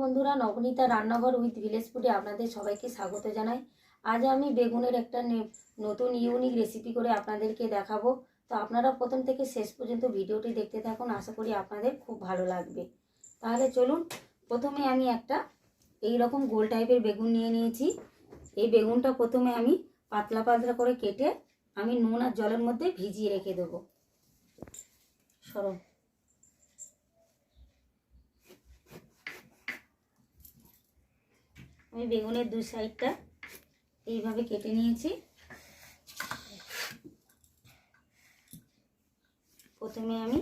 বন্ধুরা, নবনীতা রান্নাঘর with village ফুডে আপনাদের সবাইকে স্বাগত জানাই। আজ আমি বেগুনের একটা নতুন ইউনিক রেসিপি করে আপনাদেরকে দেখাবো। তো আপনারা প্রথম থেকে শেষ পর্যন্ত ভিডিওটি দেখতে থাকুন, আশা করি আপনাদের খুব ভালো লাগবে। তাহলে চলুন, প্রথমে আমি একটা এই রকম গোল টাইপের বেগুন নিয়ে নিয়েছি। এই বেগুনটা প্রথমে আমি পাতলা পাতলা করে কেটে আমি নুন আর জলের মধ্যে ভিজিয়ে রেখে দেবো। সরব আমি বেগুনের দু সাইডটা এইভাবে কেটে নিয়েছি। প্রথমে আমি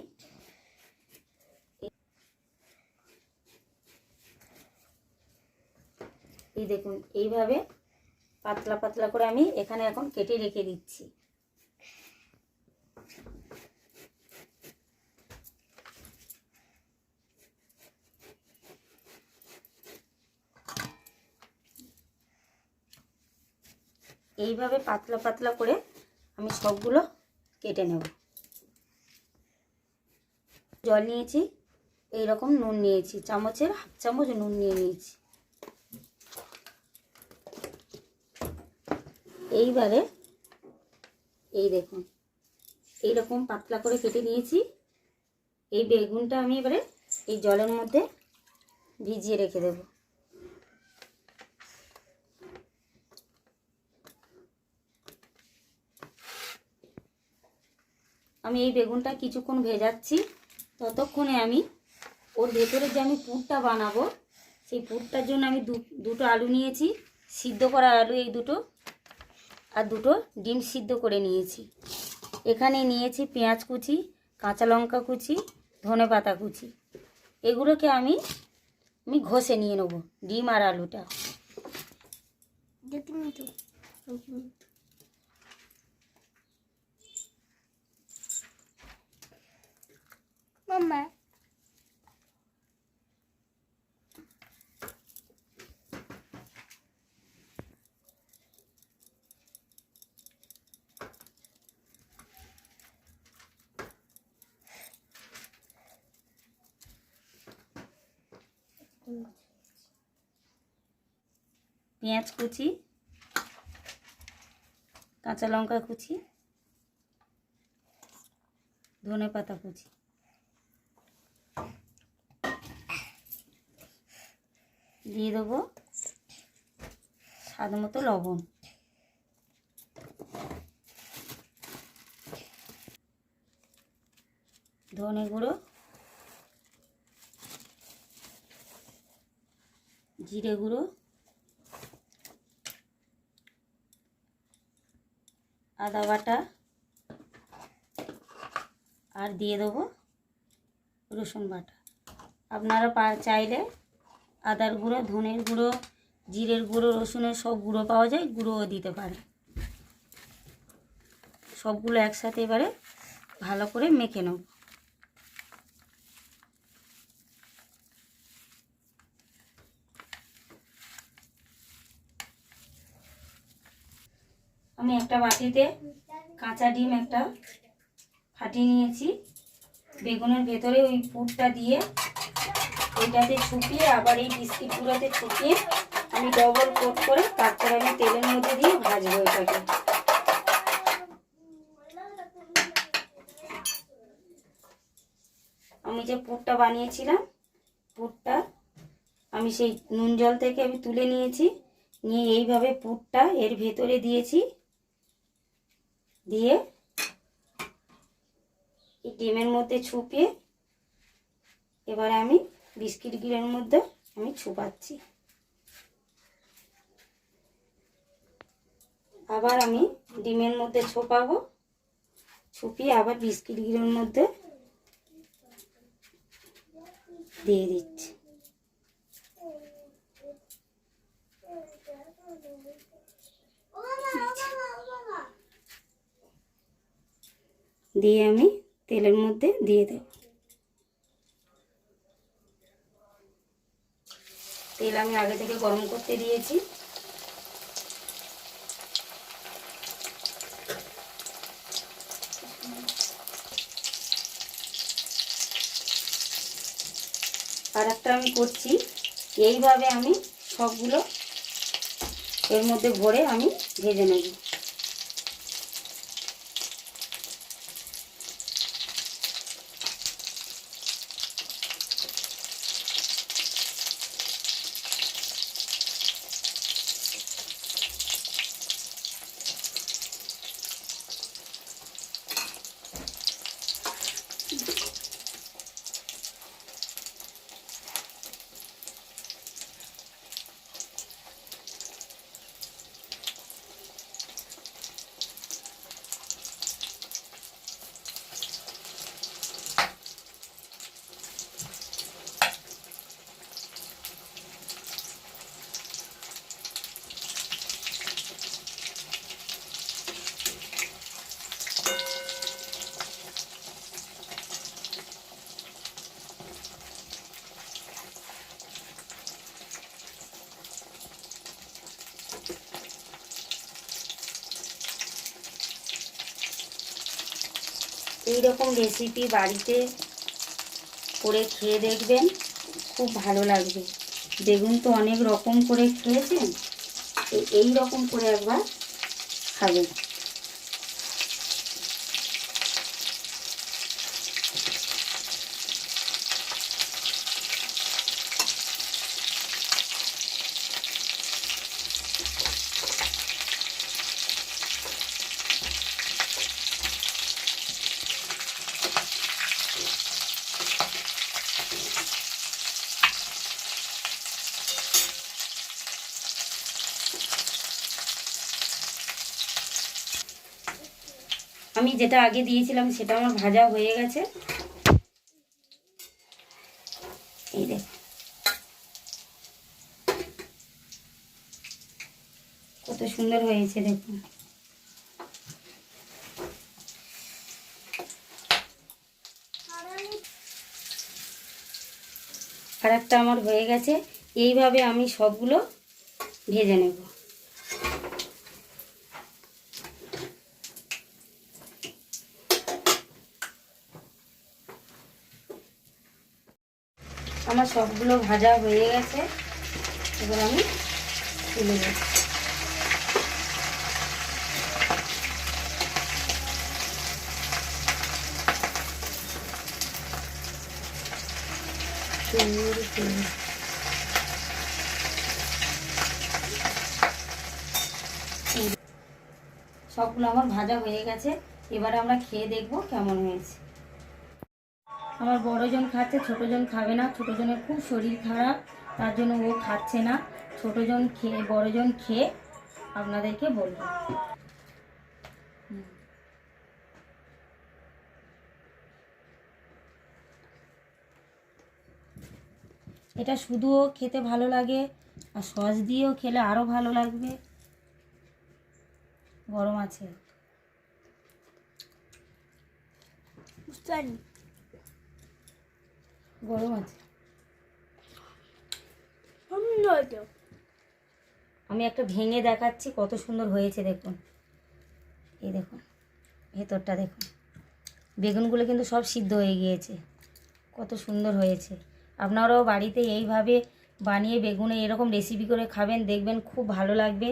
এই দেখুন, এইভাবে পাতলা পাতলা করে আমি এখানে এখন কেটে রেখে দিচ্ছি। এইভাবে পাতলা পাতলা করে আমি সবগুলো কেটে নেব। জল নিয়েছি এই রকম নুন নিয়েছি, চামচের হাফ চামচ নুন নিয়ে নিয়েছি। এইবারে এই দেখুন এই রকম পাতলা করে কেটে নিয়েছি। এই বেগুনটা আমি এবারে এই জলের মধ্যে ভিজিয়ে রেখে দেবো। আমি এই বেগুনটা কিছুক্ষণ ভেজাচ্ছি। ততক্ষণে আমি ওর ভেতরে যে আমি পুরটা বানাবো, সেই পুরটার জন্য আমি দুটো আলু নিয়েছি, সিদ্ধ করা আলু এই দুটো, আর দুটো ডিম সিদ্ধ করে নিয়েছি। এখানে নিয়েছি পেঁয়াজ কুচি, কাঁচা লঙ্কা কুচি, ধনে পাতা কুচি। এগুলোকে আমি আমি ঘষে নিয়ে নেব, ডিম আর আলুটা। মামা পেঁয়াজ কুচি কাঁচা লঙ্কা কুচি ধনে পাতা কুচি। দিয়ে দেবো স্বাদ মতো লবণ। ধনে গুঁড়ো, জিরে গুঁড়ো আদা বাটা আর দিয়ে দেবো রসুন বাটা। আপনারা পা চাইলে আদার গুঁড়ো, ধনের গুঁড়ো, জিরের গুঁড়ো, রসুনের সব গুঁড়ো পাওয়া যায়, গুঁড়োও দিতে পারে। সবগুলো একসাথে এবারে ভালো করে মেখে নেব। আমি একটা বাটিতে কাঁচা ডিম একটা ফাটিয়ে নিয়েছি। বেগুনের ভেতরে ওই পুরটা দিয়ে ওইটাতে ছুপিয়ে আবার এই বিস্কিটগুলোতে ছুপিয়ে আমি ডবল কোট করে তারপরে আমি তেলের মধ্যে দিয়ে ভাজবো এটাকে। আমি যে পুরটা বানিয়েছিলাম, পুরটা আমি সেই নুন জল থেকে আমি তুলে নিয়েছি, নিয়ে এইভাবে পুরটা এর ভেতরে দিয়েছি, দিয়ে ডিমের মধ্যে ছুপিয়ে এবারে আমি বিস্কিটগুলোর মধ্যে আমি ছুপাচ্ছি। আবার আমি ডিমের মধ্যে ছোপাবো। ছুপিয়ে আবার বিস্কিটগুলোর মধ্যে দিয়ে দিচ্ছি। দিয়ে আমি তেলের মধ্যে দিয়ে দেব। তেল আমি আগে থেকে গরম করতে দিয়েছি। আর একটা আমি করছি, এইভাবে আমি সবগুলো এর মধ্যে ভরে আমি ভেজে নেব। এই রকম রেসিপি বাড়িতে করে খেয়ে দেখবেন, খুব ভালো লাগবে। বেগুন তো অনেক রকম করে খেয়েছেন এই- রকম করে একবার খাবেন। আমি যেটা আগে দিয়েছিলাম সেটা আমার ভাজা হয়ে গেছে। এই দেখ। কত সুন্দর হয়েছে দেখুন। আর একটা আমার হয়ে গেছে। এইভাবে আমি সবগুলো ভেজে নেব আমার সবগুলো ভাজা হয়ে গেছে। এবার আমি তুলে করে। সবগুলো আমার ভাজা হয়ে গেছে। এবার আমরা খেয়ে দেখব কেমন হয়েছে। আমার বড়জন খাচ্ছে, ছোটজন খাবে না। ছোটজনের খুব শরীর খারাপ, তার জন্য ও খাচ্ছে না। ছোটজন খেয়ে, বড়জন খেয়ে আপনাদেরকে বলব। এটা শুধুও খেতে ভালো লাগে, আর সস দিয়েও খেলে আরও ভালো লাগবে। গরম আছে। বুঝতে গরম আছে। আমি একটা ভেঙে দেখাচ্ছি কত সুন্দর হয়েছে দেখুন। এই দেখুন ভেতরটা দেখুন। বেগুনগুলো কিন্তু সব সিদ্ধ হয়ে গিয়েছে। কত সুন্দর হয়েছে। আপনারাও বাড়িতে এইভাবে বানিয়ে বেগুনে এরকম রেসিপি করে খাবেন দেখবেন খুব ভালো লাগবে।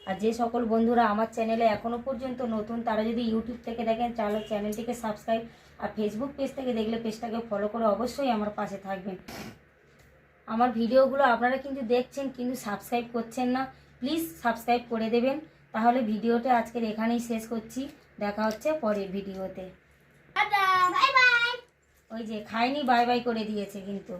আর যে সকল বন্ধুরা আমার চ্যানেলে এখনও পর্যন্ত নতুন তারা যদি ইউটিউব থেকে দেখেন তাহলে চ্যানেলটিকে সাবস্ক্রাইব আর ফেসবুক পেজ থেকে দেখলে পেজটাকে ফলো করে অবশ্যই আমার পাশে থাকবেন। আমার ভিডিওগুলো আপনারা কিন্তু দেখছেন কিন্তু সাবস্ক্রাইব করছেন না প্লিজ সাবস্ক্রাইব করে দেবেন। তাহলে ভিডিওটা আজকের এখানেই শেষ করছি। দেখা হচ্ছে পরের ভিডিওতে। ওই যে খায়নি বাই বাই করে দিয়েছে কিন্তু।